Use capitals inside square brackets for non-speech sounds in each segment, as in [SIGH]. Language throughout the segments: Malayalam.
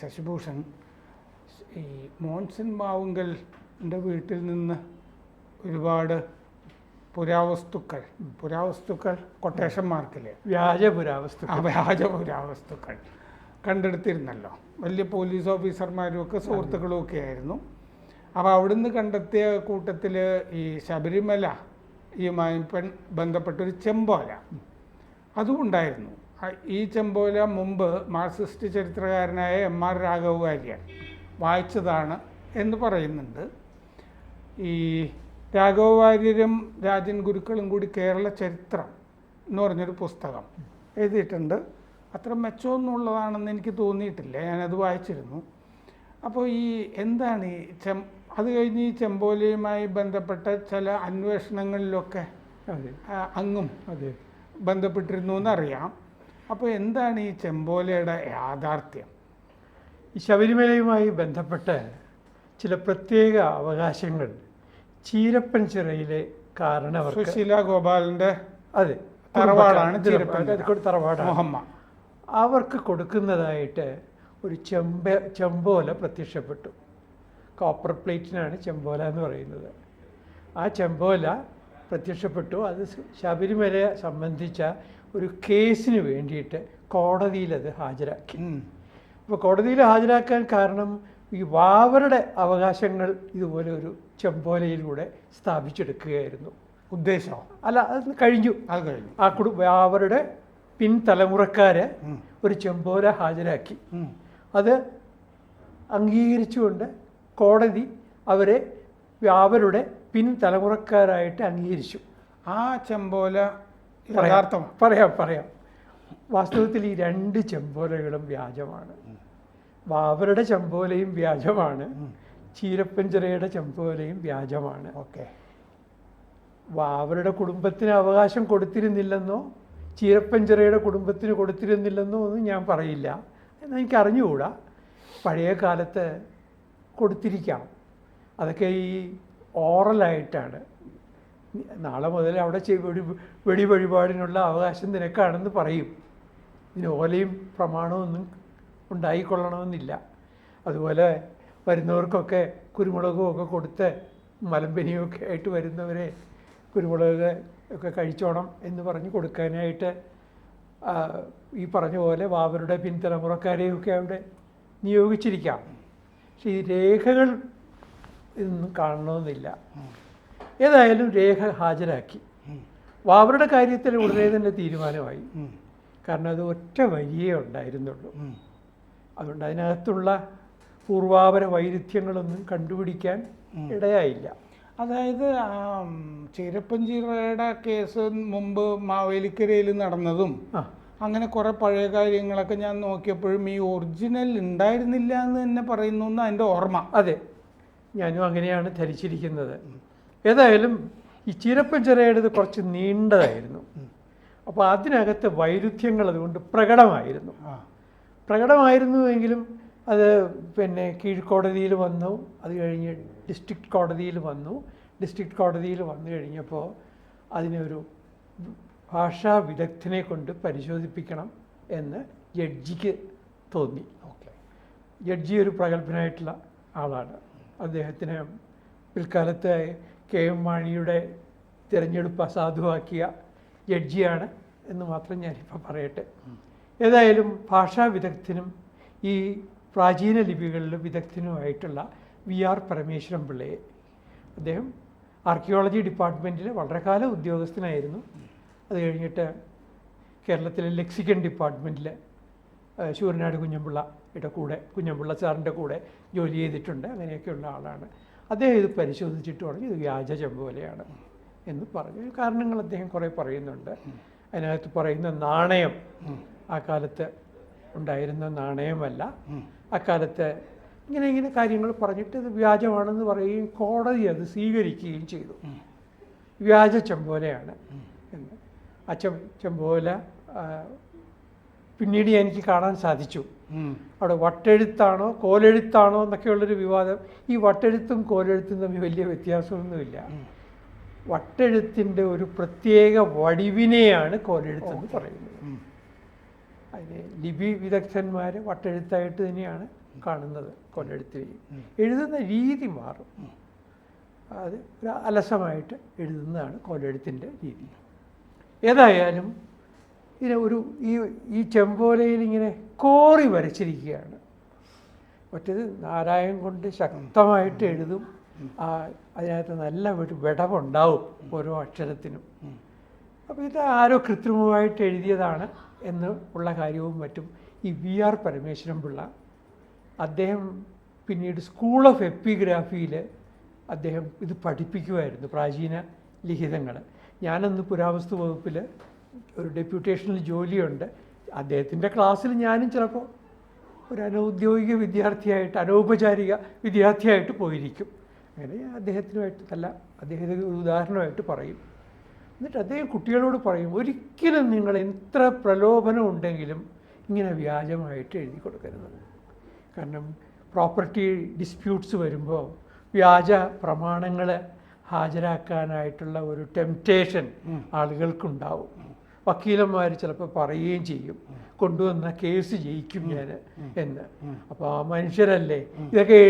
ശശിഭൂഷൺ ഈ മോൺസൺ മാവുങ്കലിന്റെ വീട്ടിൽ നിന്ന് ഒരുപാട് പുരാവസ്തുക്കൾ പുരാവസ്തുക്കൾ കൊട്ടേഷൻ മാർക്കിൽ വ്യാജ പുരാവസ്തു വ്യാജ പുരാവസ്തുക്കൾ കണ്ടെടുത്തിരുന്നല്ലോ. വലിയ പോലീസ് ഓഫീസർമാരും ഒക്കെ സുഹൃത്തുക്കളും ഒക്കെ ആയിരുന്നു. അപ്പോൾ അവിടുന്ന് കണ്ടെത്തിയ കൂട്ടത്തിൽ ഈ ശബരിമല ഈ മായ്പൻ ബന്ധപ്പെട്ടൊരു ചെമ്പോല അതും ഉണ്ടായിരുന്നു. ഈ ചെമ്പോല മുമ്പ് മാർക്സിസ്റ്റ് ചരിത്രകാരനായ എം ആർ രാഘവ് വാര്യർ വായിച്ചതാണ് എന്ന് പറയുന്നുണ്ട്. ഈ രാഘവ വാര്യരും രാജൻ ഗുരുക്കളും കൂടി കേരള ചരിത്രം എന്ന് പറഞ്ഞൊരു പുസ്തകം എഴുതിയിട്ടുണ്ട്. അത്ര മെച്ചമൊന്നുള്ളതാണെന്ന് എനിക്ക് തോന്നിയിട്ടില്ല. ഞാനത് വായിച്ചിരുന്നു. അപ്പോൾ ഈ എന്താണ് ഈ ചെം അത് കഴിഞ്ഞ് ഈ ചെമ്പോലയുമായി ബന്ധപ്പെട്ട ചില അന്വേഷണങ്ങളിലൊക്കെ അങ്ങും അതെ. ബന്ധപ്പെട്ടിരുന്നു എന്നറിയാം. അപ്പോൾ എന്താണ് ഈ ചെമ്പോലയുടെ യാഥാർത്ഥ്യം? ഈ ശബരിമലയുമായി ബന്ധപ്പെട്ട് ചില പ്രത്യേക അവകാശങ്ങൾ ചീരപ്പൻ ചിറയിലെ കാരണവർക്ക് സുശീല ഗോപാലിന്റെ അതെ തറവാടാണ് തറവാട് മുഹമ്മ. അവർക്ക് കൊടുക്കുന്നതായിട്ട് ഒരു ചെമ്പ ചെമ്പോല പ്രത്യക്ഷപ്പെട്ടു. കോപ്പർ പ്ലേറ്റിനാണ് ചെമ്പോല എന്ന് പറയുന്നത്. ആ ചെമ്പോല പ്രത്യക്ഷപ്പെട്ടു. അത് ശബരിമലയെ സംബന്ധിച്ച ഒരു കേസിന് വേണ്ടിയിട്ട് കോടതിയിൽ അത് ഹാജരാക്കി. അപ്പോൾ കോടതിയിൽ ഹാജരാക്കാൻ കാരണം ഈ വാവരുടെ അവകാശങ്ങൾ ഇതുപോലെ ഒരു ചെമ്പോലയിലൂടെ സ്ഥാപിച്ചെടുക്കുകയായിരുന്നു. ഉദ്ദേശം? അല്ല അത് കഴിഞ്ഞു. അത് കഴിഞ്ഞു. ആ കുടു അവരുടെ പിൻതലമുറക്കാരെ ഒരു ചെമ്പോല ഹാജരാക്കി. അത് അംഗീകരിച്ചുകൊണ്ട് കോടതി അവരെ അവരുടെ പിൻതലമുറക്കാരായിട്ട് അംഗീകരിച്ചു. ആ ചെമ്പോല. യഥാർത്ഥം പറയാം പറയാം. വാസ്തവത്തിൽ ഈ രണ്ട് ചെമ്പോലകളും വ്യാജമാണ്. അവരുടെ ചെമ്പോലയും വ്യാജമാണ്. ചീരപ്പഞ്ചിറയുടെ ചെമ്പോലയും വ്യാജമാണ്. ഓക്കെ. അവരുടെ കുടുംബത്തിന് അവകാശം കൊടുത്തിരുന്നില്ലെന്നോ ചീരപ്പഞ്ചിറയുടെ കുടുംബത്തിന് കൊടുത്തിരുന്നില്ലെന്നോ ഒന്നും ഞാൻ പറയില്ല. എന്നെനിക്ക് അറിഞ്ഞുകൂടാ. പഴയ കാലത്ത് കൊടുത്തിരിക്കാം. അതൊക്കെ ഈ ഓറലായിട്ടാണ്. നാളെ മുതൽ അവിടെ വെടി വെടി വഴിപാടിനുള്ള അവകാശം നിനക്കാണെന്ന് പറയും. ഇതിന് ഓലയും പ്രമാണവും ഒന്നും ഉണ്ടായിക്കൊള്ളണമെന്നില്ല. അതുപോലെ വരുന്നവർക്കൊക്കെ കുരുമുളകും ഒക്കെ കൊടുത്ത് മലമ്പനിയൊക്കെ ആയിട്ട് വരുന്നവരെ കുരുമുളക് ഒക്കെ കഴിച്ചോണം എന്ന് പറഞ്ഞ് കൊടുക്കാനായിട്ട് ഈ പറഞ്ഞ പോലെ വാവരുടെ പിൻതലമുറക്കാരെയൊക്കെ അവിടെ നിയോഗിച്ചിരിക്കാം. പക്ഷേ ഈ രേഖകൾ ഇതൊന്നും കാണണമെന്നില്ല. ഏതായാലും രേഖ ഹാജരാക്കി. വാവറുടെ കാര്യത്തിൽ ഉടനെ തന്നെ തീരുമാനമായി. കാരണം അത് ഒറ്റ വരിയേ ഉണ്ടായിരുന്നുള്ളൂ. അതുകൊണ്ട് അതിനകത്തുള്ള പൂർവാപര വൈരുദ്ധ്യങ്ങളൊന്നും കണ്ടുപിടിക്കാൻ ഇടയായില്ല. അതായത് ഉം, കേസ് മുമ്പ് മാവേലിക്കരയിൽ നടന്നതും അങ്ങനെ കുറേ പഴയ കാര്യങ്ങളൊക്കെ ഞാൻ നോക്കിയപ്പോഴും ഈ ഒറിജിനൽ ഉണ്ടായിരുന്നില്ല എന്ന് തന്നെ പറയുന്നു അതിന്റെ ഓർമ്മ. അതെ. ഞാനും അങ്ങനെയാണ് ധരിച്ചിരിക്കുന്നത്. ഏതായാലും ഈ ചീരപ്പഞ്ചിറയുടേത് കുറച്ച് നീണ്ടതായിരുന്നു. അപ്പോൾ അതിനകത്ത് വൈരുദ്ധ്യങ്ങൾ അതുകൊണ്ട് പ്രകടമായിരുന്നു. പ്രകടമായിരുന്നു എങ്കിലും അത് പിന്നെ കീഴ്ക്കോടതിയിൽ വന്നു. അത് കഴിഞ്ഞ് ഡിസ്ട്രിക്ട് കോടതിയിൽ വന്നു. ഡിസ്ട്രിക്ട് കോടതിയിൽ വന്നു കഴിഞ്ഞപ്പോൾ അതിനൊരു ഭാഷാ വിദഗ്ധനെ കൊണ്ട് പരിശോധിപ്പിക്കണം എന്ന് ജഡ്ജിക്ക് തോന്നി. ഓക്കെ. ജഡ്ജി ഒരു പ്രഗത്ഭനായിട്ടുള്ള ആളാണ്. അദ്ദേഹത്തിന് പിൽക്കാലത്ത് കെ എം മാണിയുടെ തിരഞ്ഞെടുപ്പ് അസാധുവാക്കിയ ജഡ്ജിയാണ് എന്ന് മാത്രം ഞാനിപ്പോൾ പറയട്ടെ. ഏതായാലും ഭാഷാ വിദഗ്ധനും ഈ പ്രാചീന ലിപികളിൽ വിദഗ്ധനുമായിട്ടുള്ള വി ആർ പരമേശ്വരൻ പിള്ളയെ അദ്ദേഹം ആർക്കിയോളജി ഡിപ്പാർട്ട്മെന്റിൽ വളരെ കാലം ഉദ്യോഗസ്ഥനായിരുന്നു. അത് കഴിഞ്ഞിട്ട് കേരളത്തിലെ ലെക്സിക്കൻ ഡിപ്പാർട്ട്മെന്റിൽ ശൂരനാട് കുഞ്ഞമ്പിള്ളയുടെ കൂടെ കുഞ്ഞമ്പിള്ള സാറിന്റെ കൂടെ ജോലി ചെയ്തിട്ടുണ്ട്. അങ്ങനെയൊക്കെയുള്ള ആളാണ്. അദ്ദേഹം ഇത് പരിശോധിച്ചിട്ട് പറഞ്ഞു ഇത് വ്യാജ ചെമ്പ് പോലെയാണ് എന്ന് പറഞ്ഞു. കാരണങ്ങൾ അദ്ദേഹം കുറേ പറയുന്നുണ്ട്. അതിനകത്ത് പറയുന്ന നാണയം ആ കാലത്ത് ഉണ്ടായിരുന്ന നാണയമല്ല. അക്കാലത്ത് ഇങ്ങനെ ഇങ്ങനെ കാര്യങ്ങൾ പറഞ്ഞിട്ട് ഇത് വ്യാജമാണെന്ന് പറയുകയും കോടതി അത് സ്വീകരിക്കുകയും ചെയ്തു. വ്യാജ ചെമ്പോലയാണ് എന്ന്. ആ ചെമ്പോല പിന്നീട് എനിക്ക് കാണാൻ സാധിച്ചു. അവിടെ വട്ടെഴുത്താണോ കോലെഴുത്താണോ എന്നൊക്കെയുള്ളൊരു വിവാദം. ഈ വട്ടെഴുത്തും കോലെഴുത്തും തമ്മിൽ വലിയ വ്യത്യാസമൊന്നുമില്ല. വട്ടെഴുത്തിന്റെ ഒരു പ്രത്യേക വടിവിനെയാണ് കോലെഴുത്തെന്ന് പറയുന്നത്. അതിനെ ലിപി വിദഗ്ധന്മാർ വട്ടെഴുത്തായിട്ട് തന്നെയാണ് കാണുന്നത് കൊല്ലെഴുത്തിനെയും എഴുതുന്ന രീതി മാറും. അത് ഒരു അലസമായിട്ട് എഴുതുന്നതാണ് കൊല്ലെഴുത്തിന്റെ രീതി. ഏതായാലും ഇതിനെ ഒരു ഈ ഈ ചെമ്പോലയിൽ ഇങ്ങനെ കോറി വരച്ചിരിക്കുകയാണ്. മറ്റേത് നാരായം കൊണ്ട് ശക്തമായിട്ട് എഴുതും. ആ അതിനകത്ത് നല്ല ഒരു വിടവുണ്ടാവും ഓരോ അക്ഷരത്തിനും. അപ്പോൾ ഇത് ആരോ കൃത്രിമമായിട്ട് എഴുതിയതാണ് എന്ന് ഉള്ള കാര്യവും മറ്റും ഈ വി ആർ പരമേശ്വരൻ പിള്ള അദ്ദേഹം പിന്നീട് സ്കൂൾ ഓഫ് എപ്പിഗ്രാഫിയിൽ അദ്ദേഹം ഇത് പഠിപ്പിക്കുമായിരുന്നു പ്രാചീന ലിഖിതങ്ങൾ. ഞാനന്ന് പുരാവസ്തു വകുപ്പിൽ ഒരു ഡെപ്യൂട്ടേഷനിൽ ജോലിയുണ്ട്. അദ്ദേഹത്തിന്റെ ക്ലാസ്സിൽ ഞാനും ചിലപ്പോൾ ഒരു അനൗദ്യോഗിക വിദ്യാർത്ഥിയായിട്ട് അനൗപചാരിക വിദ്യാർത്ഥിയായിട്ട് പോയിരിക്കും. അങ്ങനെ അദ്ദേഹത്തിനുമായിട്ട് അല്ല അദ്ദേഹത്തിന് ഒരു ഉദാഹരണമായിട്ട് പറയും. എന്നിട്ട് അദ്ദേഹം കുട്ടികളോട് പറയും ഒരിക്കലും നിങ്ങൾ എത്ര പ്രലോഭനം ഉണ്ടെങ്കിലും ഇങ്ങനെ വ്യാജമായിട്ട് എഴുതി കൊടുക്കരുത്. കാരണം പ്രോപ്പർട്ടി ഡിസ്പ്യൂട്ട്സ് വരുമ്പോൾ വ്യാജ പ്രമാണങ്ങൾ ഹാജരാക്കാനായിട്ടുള്ള ഒരു ടെംപ്റ്റേഷൻ ആളുകൾക്കുണ്ടാവും. വക്കീലന്മാർ ചിലപ്പോൾ പറയുകയും ചെയ്യും. കൊണ്ടുവന്ന കേസ് ജയിക്കും ഞാൻ എന്ന്. അപ്പോൾ ആ മനുഷ്യരല്ലേ? ഇതൊക്കെ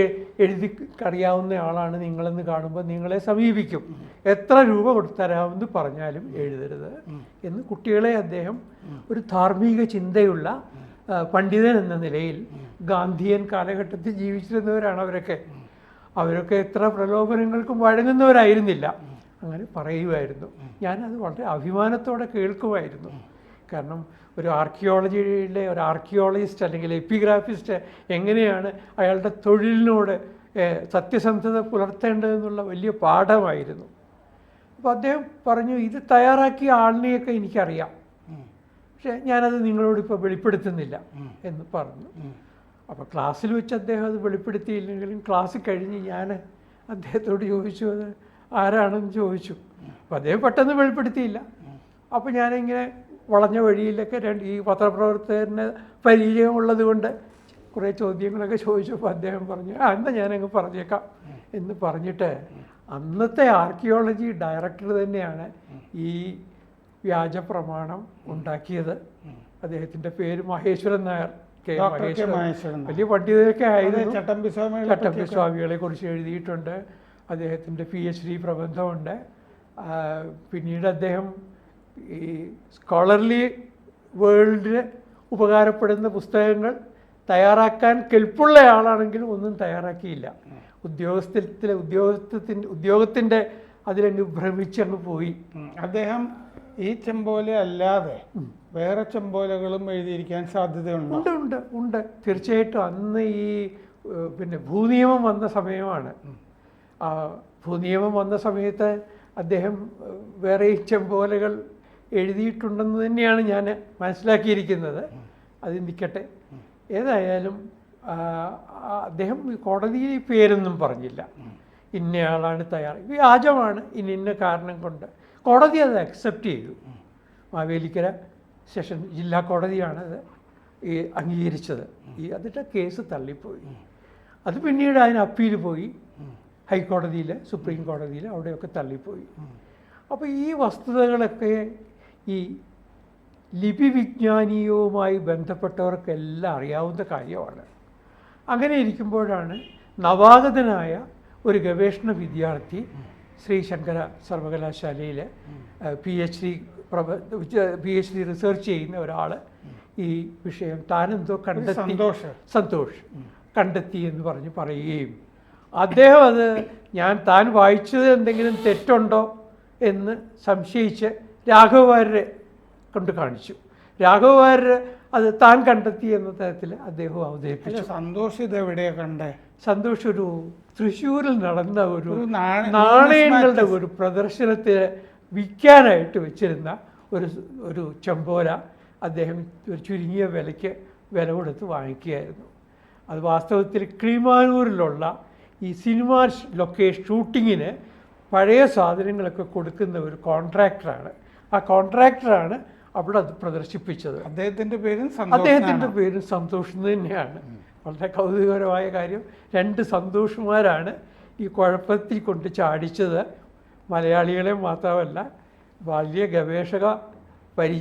എഴുതി അറിയാവുന്ന ആളാണ് നിങ്ങളെന്ന് കാണുമ്പോൾ നിങ്ങളെ സമീപിക്കും. എത്ര രൂപ കൊടുത്തരാമെന്ന് പറഞ്ഞാലും എഴുതരുത് എന്ന് കുട്ടികളെ അദ്ദേഹം ഒരു ധാർമ്മിക ചിന്തയുള്ള പണ്ഡിതൻ എന്ന നിലയിൽ ഗാന്ധിയൻ കാലഘട്ടത്തിൽ ജീവിച്ചിരുന്നവരാണ് അവരൊക്കെ. അവരൊക്കെ എത്ര പ്രലോഭനങ്ങൾക്കും വഴങ്ങുന്നവരായിരുന്നില്ല. അങ്ങനെ പറയുമായിരുന്നു ഞാനത് വളരെ അഭിമാനത്തോടെ കേൾക്കുമായിരുന്നു കാരണം ഒരു ആർക്കിയോളജിയിലെ ഒരു ആർക്കിയോളജിസ്റ്റ് അല്ലെങ്കിൽ എപ്പിഗ്രാഫിസ്റ്റ് എങ്ങനെയാണ് അയാളുടെ തൊഴിലിനോട് സത്യസന്ധത പുലർത്തേണ്ടതെന്നുള്ള വലിയ പാഠമായിരുന്നു. അപ്പോൾ അദ്ദേഹം പറഞ്ഞു ഇത് തയ്യാറാക്കിയ ആളിനെയൊക്കെ എനിക്കറിയാം. പക്ഷേ ഞാനത് നിങ്ങളോട് ഇപ്പോൾ വെളിപ്പെടുത്തുന്നില്ല. എന്ന് പറഞ്ഞു. അപ്പോൾ ക്ലാസ്സിൽ വെച്ച് അദ്ദേഹം അത് വെളിപ്പെടുത്തിയില്ലെങ്കിലും ക്ലാസ് കഴിഞ്ഞ് ഞാൻ അദ്ദേഹത്തോട് ചോദിച്ചു അത് ആരാണെന്ന് ചോദിച്ചു. അപ്പോൾ അദ്ദേഹം പെട്ടെന്ന് വെളിപ്പെടുത്തിയില്ല. അപ്പോൾ ഞാനിങ്ങനെ വളഞ്ഞ വഴിയിലൊക്കെ രണ്ട് ഈ പത്രപ്രവർത്തകന് പരിചയമുള്ളത് കൊണ്ട് കുറേ ചോദ്യങ്ങളൊക്കെ ചോദിച്ചപ്പോൾ അദ്ദേഹം പറഞ്ഞു ആ എന്നാൽ ഞാനങ്ങ് പറഞ്ഞേക്കാം. എന്ന് പറഞ്ഞിട്ട് അന്നത്തെ ആർക്കിയോളജി ഡയറക്ടർ തന്നെയാണ് ഈ വ്യാജ പ്രമാണം ഉണ്ടാക്കിയത്. അദ്ദേഹത്തിന്റെ പേര് മഹേശ്വരൻ നായർ കെ മഹേശ്വരൻ. വലിയ പണ്ഡിതരൊക്കെ ആയിരുന്നു. ചട്ടമ്പി സ്വാമികളെ കുറിച്ച് എഴുതിയിട്ടുണ്ട്. അദ്ദേഹത്തിന്റെ പി എച്ച് ഡി പ്രബന്ധമുണ്ട്. പിന്നീട് അദ്ദേഹം ഈ സ്കോളർലി വേൾഡിന് ഉപകാരപ്പെടുന്ന പുസ്തകങ്ങൾ തയ്യാറാക്കാൻ കെൽപ്പുള്ള ആളാണെങ്കിലും ഒന്നും തയ്യാറാക്കിയില്ല. ഉദ്യോഗസ്ഥത്തിലെ ഉദ്യോഗസ്ഥത്തിന്റെ ഉദ്യോഗത്തിന്റെ അതിലങ്ങ് ഭ്രമിച്ചങ്ങ് പോയി. അദ്ദേഹം ഈ ചെമ്പോല അല്ലാതെ വേറെ ചെമ്പോലകളും എഴുതിയിരിക്കാൻ സാധ്യതയുണ്ട്? ഉണ്ട് ഉണ്ട് ഉണ്ട്. തീർച്ചയായിട്ടും അന്ന് ഈ പിന്നെ ഭൂനിയമം വന്ന സമയമാണ്. ഭൂനിയമം വന്ന സമയത്ത് അദ്ദേഹം ഏഹ്, വേറെ ഈ ചെമ്പോലകൾ എഴുതിയിട്ടുണ്ടെന്ന് തന്നെയാണ് ഞാൻ മനസ്സിലാക്കിയിരിക്കുന്നത്. അത് നിൽക്കട്ടെ. ഏതായാലും അദ്ദേഹം കോടതിയിൽ പേരൊന്നും പറഞ്ഞില്ല. ഇന്നയാളാണ് തയ്യാർ വ്യാജമാണ്. ഇന്ന ഇന്ന കാരണം കൊണ്ട് കോടതി അത് അക്സെപ്റ്റ് ചെയ്തു. മാവേലിക്കര സെഷൻ ജില്ലാ കോടതിയാണത് ഈ അംഗീകരിച്ചത്. ഈ അതിന്റെ കേസ് തള്ളിപ്പോയി. അത് പിന്നീട് അതിന് അപ്പീൽ പോയി. ഹൈക്കോടതിയിൽ സുപ്രീം കോടതിയിൽ അവിടെയൊക്കെ തള്ളിപ്പോയി. അപ്പോൾ ഈ വസ്തുതകളൊക്കെ ഈ ലിപി വിജ്ഞാനീയവുമായി ബന്ധപ്പെട്ടവർക്കെല്ലാം അറിയാവുന്ന കാര്യമാണ്. അങ്ങനെ ഇരിക്കുമ്പോഴാണ് നവാഗതനായ ഒരു ഗവേഷണ വിദ്യാർത്ഥി ശ്രീ ശങ്കര സർവകലാശാലയിൽ പി എച്ച് ഡി പ്രബ പി എച്ച് ഡി റിസർച്ച് ചെയ്യുന്ന ഒരാൾ ഈ വിഷയം താനെന്തോ കണ്ടെത്തി സന്തോഷ്. സന്തോഷ് കണ്ടെത്തി എന്ന് പറഞ്ഞ് പറയുകയും അദ്ദേഹം അത് ഞാൻ താൻ വായിച്ചത് എന്തെങ്കിലും തെറ്റുണ്ടോ എന്ന് സംശയിച്ച് രാഘവവാര്യരെ കൊണ്ട് കാണിച്ചു. രാഘവവാര്യർ അത് താൻ കണ്ടെത്തി എന്ന തരത്തിൽ അദ്ദേഹം അവതരിപ്പിച്ചു. സന്തോഷ് ഇത് എവിടെയാ കണ്ടേ? സന്തോഷ് ഒരു തൃശ്ശൂരിൽ നടന്ന ഒരു നാണയങ്ങളുടെ ഒരു പ്രദർശനത്തിൽ വിൽക്കാനായിട്ട് വെച്ചിരുന്ന ഒരു ഒരു ചെമ്പോല അദ്ദേഹം ഒരു ചുരുങ്ങിയ വിലയ്ക്ക് വില കൊടുത്ത് വാങ്ങിക്കുകയായിരുന്നു. അത് വാസ്തവത്തിൽ കിളിമാനൂരിലുള്ള ഈ സിനിമ ലൊക്കേഷൻ ഷൂട്ടിങ്ങിന് പഴയ സാധനങ്ങളൊക്കെ കൊടുക്കുന്ന ഒരു കോൺട്രാക്ടറാണ്. ആ കോൺട്രാക്ടറാണ് അവിടെ അത് പ്രദർശിപ്പിച്ചത്. അദ്ദേഹത്തിന്റെ പേരും അദ്ദേഹത്തിന്റെ പേര് സന്തോഷം തന്നെയാണ്. വളരെ കൗതുകകരമായ കാര്യം. രണ്ട് സന്തോഷുമാരാണ് ഈ കുഴപ്പത്തിൽ കൊണ്ട് ചാടിച്ചത്. മലയാളികളെ മാത്രമല്ല വലിയ ഗവേഷക പരി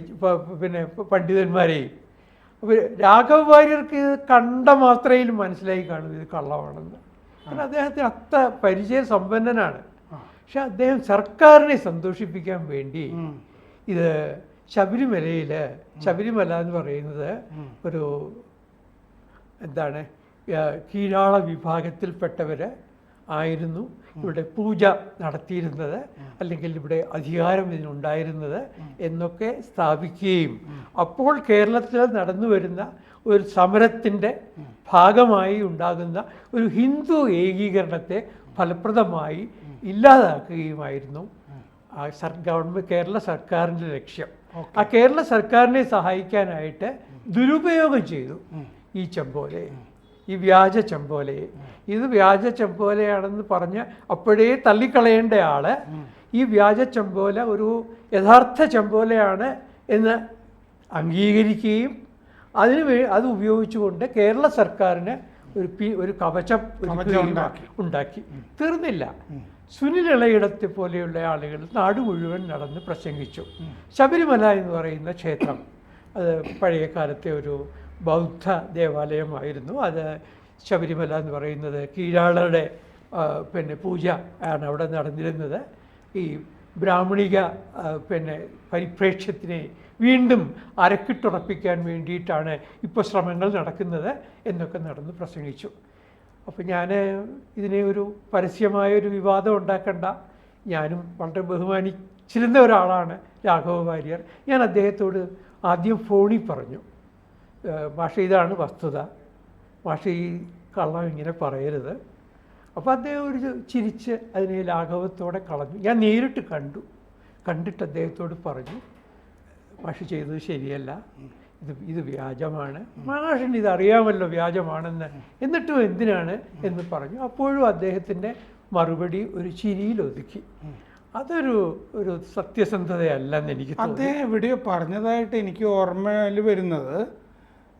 പിന്നെ പണ്ഡിതന്മാരെയും. അപ്പോൾ രാഘവ വാര്യർക്ക് കണ്ട മാത്രയിൽ മനസ്സിലായി കാണും ഇത് കള്ളമാണെന്ന്. കാരണം അദ്ദേഹത്തിന് അത്ര പരിചയ സമ്പന്നനാണ് പക്ഷെ അദ്ദേഹം സർക്കാരിനെ സന്തോഷിപ്പിക്കാൻ വേണ്ടി. ഇത് ശബരിമലയിൽ ശബരിമല എന്ന് പറയുന്നത് ഒരു എന്താണ് കീഴാള വിഭാഗത്തിൽപ്പെട്ടവർ ആയിരുന്നു. ഇവിടെ പൂജ നടത്തിയിരുന്നത് അല്ലെങ്കിൽ ഇവിടെ അധികാരം ഇതിനുണ്ടായിരുന്നത് എന്നൊക്കെ സ്ഥാപിക്കുകയും അപ്പോൾ കേരളത്തിൽ നടന്നു വരുന്ന ഒരു സമരത്തിന്റെ ഭാഗമായി ഉണ്ടാകുന്ന ഒരു ഹിന്ദു ഏകീകരണത്തെ ഫലപ്രദമായി ഇല്ലാതാക്കുകയുമായിരുന്നു ആ സർ ഗവൺമെന്റ് കേരള സർക്കാരിന്റെ ലക്ഷ്യം. ആ കേരള സർക്കാരിനെ സഹായിക്കാനായിട്ട് ദുരുപയോഗം ചെയ്തു ഈ ചെമ്പോലെ ഈ വ്യാജ ചെമ്പോലയെ ഇത് വ്യാജ ചെമ്പോലയാണെന്ന് പറഞ്ഞ് അപ്പോഴേ തള്ളിക്കളയേണ്ട ആൾ ഈ വ്യാജ ചെമ്പോല ഒരു യഥാർത്ഥ ചെമ്പോലയാണ് എന്ന് അംഗീകരിക്കുകയും അതിന് വേ അത് ഉപയോഗിച്ചുകൊണ്ട് കേരള സർക്കാരിന് ഒരു പി ഒരു കവചം. ഉണ്ടാക്കി. തീർന്നില്ല. സുനിൽ ഇളയിടത്തെ പോലെയുള്ള ആളുകൾ നാട് മുഴുവൻ നടന്ന് പ്രസംഗിച്ചു. ശബരിമല എന്ന് പറയുന്ന ക്ഷേത്രം. അത് പഴയ കാലത്തെ ഒരു ബൗദ്ധ ദേവാലയമായിരുന്നു. അത് ശബരിമല എന്ന് പറയുന്നത് കീഴാളരുടെ പിന്നെ പൂജ ആണ് അവിടെ നടന്നിരുന്നത്. ഈ ബ്രാഹ്മണിക പിന്നെ പരിപ്രേക്ഷ്യത്തിനെ വീണ്ടും അരക്കിട്ടുറപ്പിക്കാൻ വേണ്ടിയിട്ടാണ് ഇപ്പോൾ ശ്രമങ്ങൾ നടക്കുന്നത് എന്നൊക്കെ നടന്ന് പ്രസംഗിച്ചു. അപ്പോൾ ഞാൻ ഇതിനെ ഒരു പരസ്യമായ ഒരു വിവാദം ഉണ്ടാക്കണ്ട. ഞാനും വളരെ ബഹുമാനിച്ചിരുന്ന ഒരാളാണ് രാഘവ വാര്യർ. ഞാൻ അദ്ദേഹത്തോട് ആദ്യം ഫോണിൽ പറഞ്ഞു. ഭാഷ ഇതാണ് വസ്തുത. ഭാഷ ഈ കള്ളം ഇങ്ങനെ പറയരുത്. അപ്പോൾ അദ്ദേഹം ഒരു ചിരിച്ച് അതിനെ ലാഘവത്തോടെ കളഞ്ഞു. ഞാൻ നേരിട്ട് കണ്ടു. കണ്ടിട്ട് അദ്ദേഹത്തോട് പറഞ്ഞു മാഷ് ചെയ്തത് ശരിയല്ല. ഇത് ഇത് വ്യാജമാണ്. മാഷിന് ഇത് അറിയാമല്ലോ വ്യാജമാണെന്ന്. എന്നിട്ടും എന്തിനാണ് എന്ന് പറഞ്ഞു. അപ്പോഴും അദ്ദേഹത്തിന്റെ മറുപടി ഒരു ചിരിയിൽ ഒതുക്കി. അതൊരു ഒരു സത്യസന്ധതയല്ലെന്ന് എനിക്ക് അദ്ദേഹം എവിടെയോ പറഞ്ഞതായിട്ട് എനിക്ക് ഓർമ്മയിൽ വരുന്നത്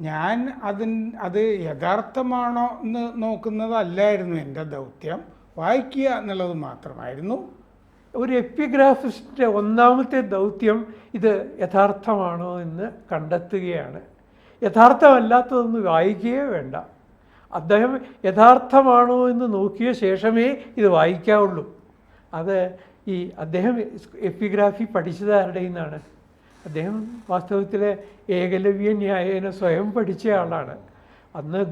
ഞാൻ അതിൻ അത് യഥാർത്ഥമാണോ എന്ന് നോക്കുന്നതല്ലായിരുന്നു എന്റെ ദൗത്യം. വായിക്കുക എന്നുള്ളത് മാത്രമായിരുന്നു. ഒരു എപ്പിഗ്രാഫിസ്റ്റിന്റെ ഒന്നാമത്തെ ദൗത്യം ഇത് യഥാർത്ഥമാണോ എന്ന് കണ്ടെത്തുകയാണ്. യഥാർത്ഥമല്ലാത്തതൊന്നും വായിക്കുകയേ വേണ്ട. അദ്ദേഹം യഥാർത്ഥമാണോ എന്ന് നോക്കിയ ശേഷമേ ഇത് വായിക്കാവുള്ളൂ. അത് ഈ അദ്ദേഹം എപ്പിഗ്രാഫി പഠിച്ചത് ആരുടെ നിന്നാണ്? അദ്ദേഹം വാസ്തവത്തിൽ ഏകലവ്യ ന്യായേന സ്വയം പഠിച്ച ആളാണ്. അന്ന്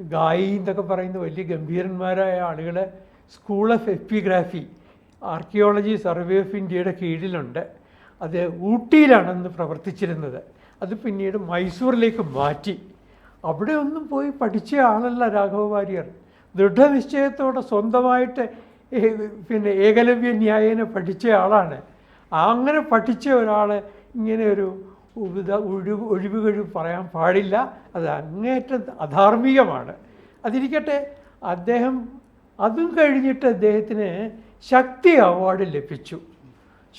ഗായി എന്നൊക്കെ പറയുന്ന വലിയ ഗംഭീരന്മാരായ ആളുകൾ school of epigraphy archaeology survey of ഇന്ത്യയുടെ കീഴിലുണ്ട്. അത് ഊട്ടിയിലാണെന്ന് പ്രവർത്തിച്ചിരുന്നത്. അത് പിന്നീട് മൈസൂറിലേക്ക് മാറ്റി. അവിടെ ഒന്നും പോയി പഠിച്ച ആളല്ല രാഘവ വാര്യർ. ദൃഢനിശ്ചയത്തോടെ സ്വന്തമായിട്ട് പിന്നെ ഏകലവ്യ ന്യായനെ പഠിച്ച ആളാണ്. അങ്ങനെ പഠിച്ച ഒരാൾ ഇങ്ങനെ ഒരു ഒഴിവ് ഒഴിവ് കഴിവ് പറയാൻ പാടില്ല. അത് അങ്ങേറ്റം അധാർമികമാണ്. അതിരിക്കട്ടെ അദ്ദേഹം അതും കഴിഞ്ഞിട്ട് അദ്ദേഹത്തിന് ശക്തി അവാർഡ് ലഭിച്ചു.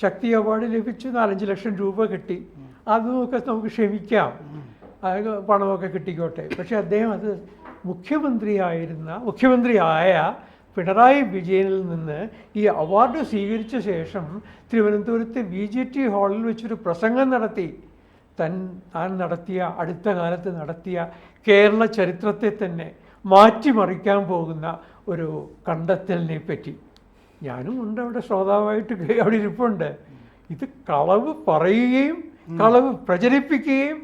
ശക്തി അവാർഡ് ലഭിച്ചു നാലഞ്ച് ലക്ഷം രൂപ കിട്ടി. അതുമൊക്കെ നമുക്ക് ക്ഷമിക്കാം. പണമൊക്കെ കിട്ടിക്കോട്ടെ. പക്ഷേ അദ്ദേഹം അത് മുഖ്യമന്ത്രിയായിരുന്ന മുഖ്യമന്ത്രിയായ പിണറായി വിജയനിൽ നിന്ന് ഈ അവാർഡ് സ്വീകരിച്ച ശേഷം തിരുവനന്തപുരത്തെ ബി ജെ ടി ഹാളിൽ വെച്ചൊരു പ്രസംഗം നടത്തി. തൻ താൻ നടത്തിയ അടുത്ത കാലത്ത് നടത്തിയ കേരള ചരിത്രത്തെ തന്നെ മാറ്റിമറിക്കാൻ പോകുന്ന ഒരു കണ്ടെത്തലിനെ പറ്റി. ഞാനും ഉണ്ട് അവിടെ ശ്രോതാവായിട്ട് അവിടെ ഇരിപ്പുണ്ട്. ഇത് കളവ് പറയുകയും കളവ് പ്രചരിപ്പിക്കുകയും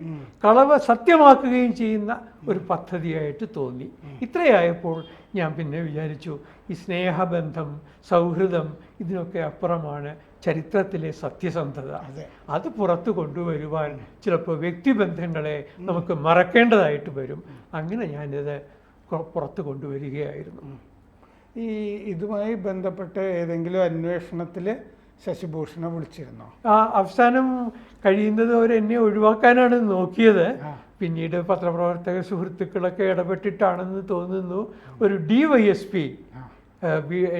കളവ് സത്യമാക്കുകയും ചെയ്യുന്ന ഒരു പദ്ധതിയായിട്ട് തോന്നി. ഇത്രയായപ്പോൾ ഞാൻ പിന്നെ വിചാരിച്ചു ഈ സ്നേഹബന്ധം സൗഹൃദം ഇതിനൊക്കെ അപ്പുറമാണ് ചരിത്രത്തിലെ സത്യസന്ധത. അതെ. പുറത്തു കൊണ്ടുവരുവാൻ ചിലപ്പോൾ വ്യക്തിബന്ധങ്ങളെ നമുക്ക് മറക്കേണ്ടതായിട്ട് വരും. അങ്ങനെ ഞാനിത് പുറത്ത് കൊണ്ടുവരികയായിരുന്നു. ഈ ഇതുമായി ബന്ധപ്പെട്ട് ഏതെങ്കിലും അന്വേഷണത്തിൽ ശശിഭൂഷണെ വിളിച്ചിരുന്നോ? ആ അവസാനം കഴിയുന്നത് അവർ എന്നെ ഒഴിവാക്കാനാണ് നോക്കിയത്. പിന്നീട് പത്രപ്രവർത്തക സുഹൃത്തുക്കളൊക്കെ ഇടപെട്ടിട്ടാണെന്ന് തോന്നുന്നു. ഒരു ഡി വൈ എസ് പി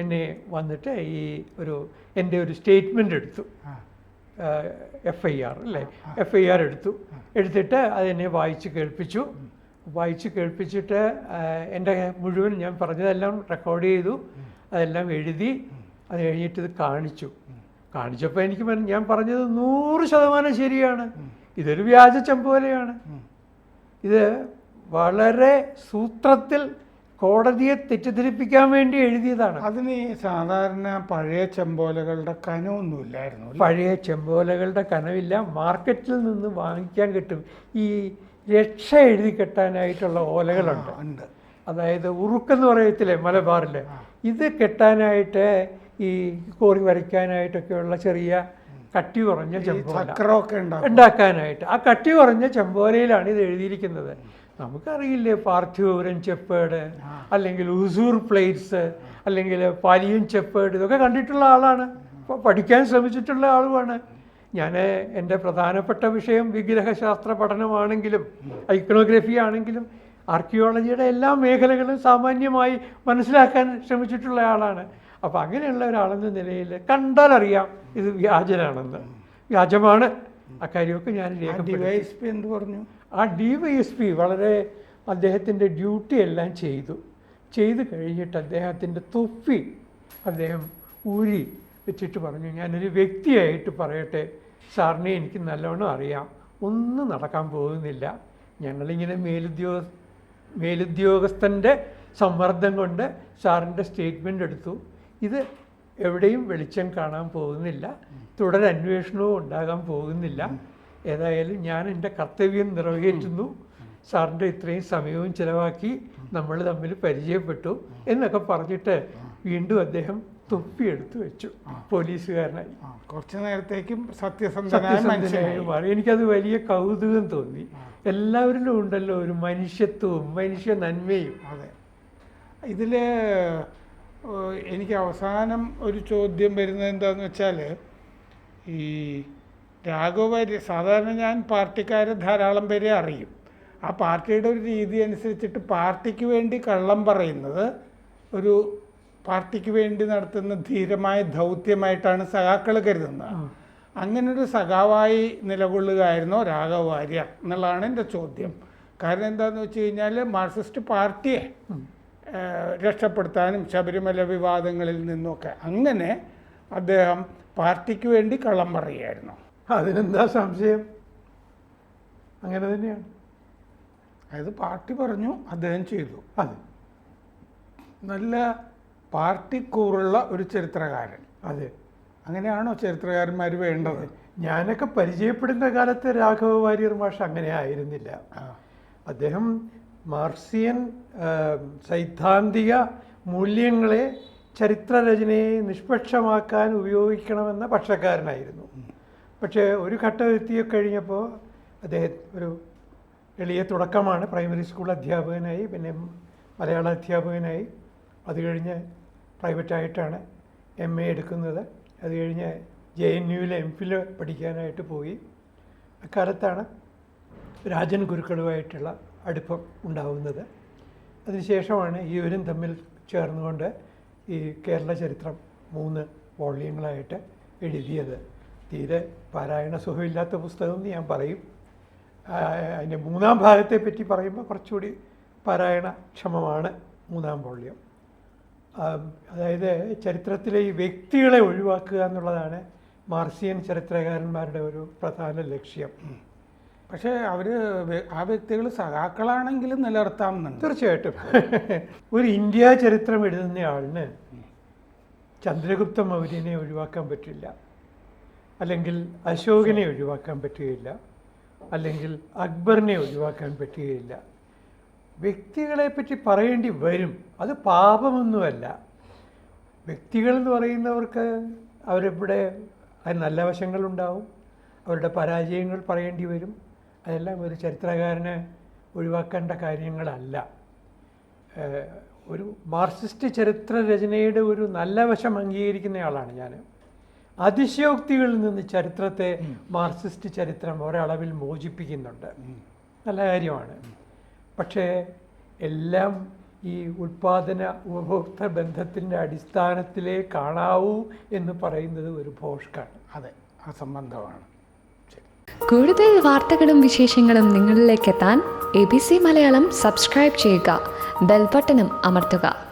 എന്നെ വന്നിട്ട് ഈ ഒരു എന്റെ ഒരു സ്റ്റേറ്റ്മെന്റ് എടുത്തു. എഫ് ഐ ആർ അല്ലേ? എഫ് ഐ ആർ എടുത്തു. എടുത്തിട്ട് അതെന്നെ വായിച്ച് കേൾപ്പിച്ചു. വായിച്ച് കേൾപ്പിച്ചിട്ട് എന്റെ മുഴുവൻ ഞാൻ പറഞ്ഞതെല്ലാം റെക്കോർഡ് ചെയ്തു അതെല്ലാം എഴുതി അത് കഴിഞ്ഞിട്ട് ഇത് കാണിച്ചു. കാണിച്ചപ്പോൾ എനിക്ക് ഞാൻ പറഞ്ഞത് നൂറ് ശതമാനം ശരിയാണ്. ഇതൊരു വ്യാജ ചെമ്പോലെയാണ് പോലെയാണ്. ഇത് വളരെ സൂത്രത്തിൽ കോടതിയെ തെറ്റിദ്ധരിപ്പിക്കാൻ വേണ്ടി എഴുതിയതാണ്. അതിന് സാധാരണ പഴയ ചെമ്പോലകളുടെ കനമൊന്നും ഇല്ലായിരുന്നു പഴയ ചെമ്പോലകളുടെ കനവില്ല. മാർക്കറ്റിൽ നിന്ന് വാങ്ങിക്കാൻ കിട്ടും. ഈ രക്ഷ എഴുതി കെട്ടാനായിട്ടുള്ള ഓലകളുണ്ട്. ഉണ്ട്. അതായത് ഉറുക്കെന്ന് പറയത്തില്ലേ മലബാറിൽ ഇത് കെട്ടാനായിട്ട് ഈ കോറി വരയ്ക്കാനായിട്ടൊക്കെയുള്ള ചെറിയ കട്ടി കുറഞ്ഞ ചെമ്പോലൊക്കെ ഉണ്ടാക്കാനായിട്ട്. ആ കട്ടി കുറഞ്ഞ ചെമ്പോലയിലാണ് ഇത് എഴുതിയിരിക്കുന്നത്. നമുക്കറിയില്ലേ പാർത്ഥിവപുരം ചെപ്പേട് അല്ലെങ്കിൽ ഉസൂർ പ്ലേറ്റ്സ് അല്ലെങ്കിൽ പാലിയൻ ചെപ്പേട് ഇതൊക്കെ കണ്ടിട്ടുള്ള ആളാണ്. പഠിക്കാൻ ശ്രമിച്ചിട്ടുള്ള ആളുമാണ്. ഞാൻ എന്റെ പ്രധാനപ്പെട്ട വിഷയം വിഗ്രഹശാസ്ത്ര പഠനമാണെങ്കിലും ഐക്കണോഗ്രഫി ആണെങ്കിലും ആർക്കിയോളജിയുടെ എല്ലാ മേഖലകളും സാമാന്യമായി മനസ്സിലാക്കാൻ ശ്രമിച്ചിട്ടുള്ള ആളാണ്. അപ്പോൾ അങ്ങനെയുള്ള ഒരാളെന്ന നിലയിൽ കണ്ടാലറിയാം ഇത് വ്യാജനാണെന്ന്. വ്യാജമാണ്. അക്കാര്യമൊക്കെ ഞാൻ രേഖപ്പെടുത്തി. ഡിവൈസ് പി എന്ത് പറഞ്ഞു? ആ ഡി വൈ എസ് പി വളരെ അദ്ദേഹത്തിന്റെ ഡ്യൂട്ടി എല്ലാം ചെയ്തു. ചെയ്തു കഴിഞ്ഞിട്ട് അദ്ദേഹത്തിന്റെ തൊപ്പി അദ്ദേഹം ഊരി വെച്ചിട്ട് പറഞ്ഞു. ഞാനൊരു വ്യക്തിയായിട്ട് പറയട്ടെ. സാറിനെ എനിക്ക് നല്ലോണം അറിയാം. ഒന്നും നടക്കാൻ പോകുന്നില്ല. ഞങ്ങളിങ്ങനെ മേലുദ്യോഗ മേലുദ്യോഗസ്ഥന്റെ സമ്മർദ്ദം കൊണ്ട് സാറിന്റെ സ്റ്റേറ്റ്മെന്റ് എടുത്തു. ഇത് എവിടെയും വെളിച്ചം കാണാൻ പോകുന്നില്ല. തുടരന്വേഷണവും ഉണ്ടാകാൻ പോകുന്നില്ല. ഏതായാലും ഞാൻ എന്റെ കർത്തവ്യം നിറവേറ്റുന്നു. സാറിന്റെ ഇത്രയും സമയവും ചിലവാക്കി നമ്മൾ തമ്മിൽ പരിചയപ്പെട്ടു എന്നൊക്കെ പറഞ്ഞിട്ട് വീണ്ടും അദ്ദേഹം തൊപ്പിയെടുത്ത് വെച്ചു. പോലീസുകാരനായി. കുറച്ച് നേരത്തേക്കും സത്യസന്ധനായ മനുഷ്യനായി. സത്യസന്ധനായി മാറി. എനിക്കത് വലിയ കൗതുകം തോന്നി. എല്ലാവരിലും ഉണ്ടല്ലോ ഒരു മനുഷ്യത്വവും മനുഷ്യ നന്മയും. അതെ. ഇതിൽ എനിക്ക് അവസാനം ഒരു ചോദ്യം വരുന്നത് എന്താണെന്ന് വെച്ചാൽ ഈ രാഘവ സാധാരണ ഞാൻ പാർട്ടിക്കാരെ ധാരാളം പേരെ അറിയും. ആ പാർട്ടിയുടെ ഒരു രീതി അനുസരിച്ചിട്ട് പാർട്ടിക്ക് വേണ്ടി കള്ളം പറയുന്നത് ഒരു പാർട്ടിക്ക് വേണ്ടി നടത്തുന്ന ധീരമായ ദൗത്യമായിട്ടാണ് സഖാക്കൾ കരുതുന്നത്. അങ്ങനൊരു ഒരു സഖാവായി നിലകൊള്ളുകയായിരുന്നോ രാഘവ വാര്യ എന്നുള്ളതാണ് എന്റെ ചോദ്യം. കാരണം എന്താണെന്ന് വെച്ച് കഴിഞ്ഞാൽ മാർക്സിസ്റ്റ് പാർട്ടിയെ രക്ഷപ്പെടുത്താനും ശബരിമല വിവാദങ്ങളിൽ നിന്നൊക്കെ അങ്ങനെ അദ്ദേഹം പാർട്ടിക്ക് വേണ്ടി കള്ളം പറയുകയായിരുന്നു. അതിനെന്താ സംശയം? അങ്ങനെ തന്നെയാണ്. അതായത് പാർട്ടി പറഞ്ഞു അദ്ദേഹം ചെയ്തു. അതെ. നല്ല പാർട്ടിക്കൂറുള്ള ഒരു ചരിത്രകാരൻ. അതെ അങ്ങനെയാണോ ചരിത്രകാരന്മാർ വേണ്ടത്? ഞാനൊക്കെ പരിചയപ്പെടുന്ന കാലത്ത് രാഘവ വാര്യർ മാഷ് അങ്ങനെ ആയിരുന്നില്ല. അദ്ദേഹം മാർസിയൻ സൈദ്ധാന്തിക മൂല്യങ്ങളെ ചരിത്രരചനയെ നിഷ്പക്ഷമാക്കാൻ ഉപയോഗിക്കണമെന്ന പക്ഷക്കാരനായിരുന്നു. പക്ഷേ ഒരു ഘട്ടം എത്തിക്കഴിഞ്ഞപ്പോൾ അദ്ദേഹം ഒരു എളിയ തുടക്കമാണ്. പ്രൈമറി സ്കൂൾ അധ്യാപകനായി പിന്നെ മലയാള അധ്യാപകനായി. അത് കഴിഞ്ഞ് പ്രൈവറ്റായിട്ടാണ് എം എ എടുക്കുന്നത്. അത് കഴിഞ്ഞ് ജെ എൻ യുവിൽ എം ഫിൽ പഠിക്കാനായിട്ട് പോയി. അക്കാലത്താണ് രാജൻ ഗുരുക്കളുമായിട്ടുള്ള അടുപ്പം ഉണ്ടാവുന്നത്. അതിനുശേഷമാണ് ഇരുവരും തമ്മിൽ ചേർന്നുകൊണ്ട് ഈ കേരള ചരിത്രം മൂന്ന് വോള്യങ്ങളായിട്ട് എഴുതിയത്. തീരെ പാരായണ സുഖമില്ലാത്ത പുസ്തകം എന്ന് ഞാൻ പറയും. അതിന്റെ മൂന്നാം ഭാഗത്തെ പറ്റി പറയുമ്പോൾ കുറച്ചുകൂടി പാരായണ ക്ഷമമാണ് മൂന്നാം വോള്യം. അതായത് ചരിത്രത്തിലെ ഈ വ്യക്തികളെ ഒഴിവാക്കുക എന്നുള്ളതാണ് മാർസിയൻ ചരിത്രകാരന്മാരുടെ ഒരു പ്രധാന ലക്ഷ്യം. പക്ഷേ അവർ ആ വ്യക്തികൾ സഖാക്കളാണെങ്കിലും നിലനിർത്താമെന്നുണ്ട്. തീർച്ചയായിട്ടും. [LAUGHS] ഒരു ഇന്ത്യ ചരിത്രം എഴുതുന്ന ആളിന് ചന്ദ്രഗുപ്ത മൗര്യനെ ഒഴിവാക്കാൻ പറ്റില്ല. അല്ലെങ്കിൽ അശോകനെ ഒഴിവാക്കാൻ പറ്റുകയില്ല. അല്ലെങ്കിൽ അക്ബറിനെ ഒഴിവാക്കാൻ പറ്റുകയില്ല. വ്യക്തികളെ പറ്റി പറയേണ്ടി വരും. അത് പാപമൊന്നുമല്ല. വ്യക്തികൾ എന്ന് പറയുന്നവർക്ക് അവരിവിടെ നല്ല വശങ്ങളുണ്ടാവും. അവരുടെ പരാജയങ്ങൾ പറയേണ്ടി വരും. അതെല്ലാം ഒരു ചരിത്രകാരനെ ഒഴിവാക്കേണ്ട കാര്യങ്ങളല്ല. ഒരു മാർക്സിസ്റ്റ് ചരിത്ര രചനയുടെ ഒരു നല്ല വശം അംഗീകരിക്കുന്നയാളാണ് ഞാൻ. അതിശയോക്തികളിൽ നിന്ന് ചരിത്രത്തെ മാർക്സിസ്റ്റ് ചരിത്രം ഒരളവിൽ മോചിപ്പിക്കുന്നുണ്ട്. നല്ല കാര്യമാണ്. പക്ഷേ എല്ലാം ഈ ഉൽപാദന ഉപഭോക്തൃ ബന്ധത്തിന്റെ അടിസ്ഥാനത്തിലേ കാണാവൂ എന്ന് പറയുന്നത് ഒരു ഭോഷ്കാണ്. അതെ ആ സംബന്ധമാണ്. കൂടുതൽ വാർത്തകളും വിശേഷങ്ങളും നിങ്ങളിലേക്ക് എത്താൻ A B C Malayalam subscribe ചെയ്യുക ബെൽബട്ടനും അമർത്തുക.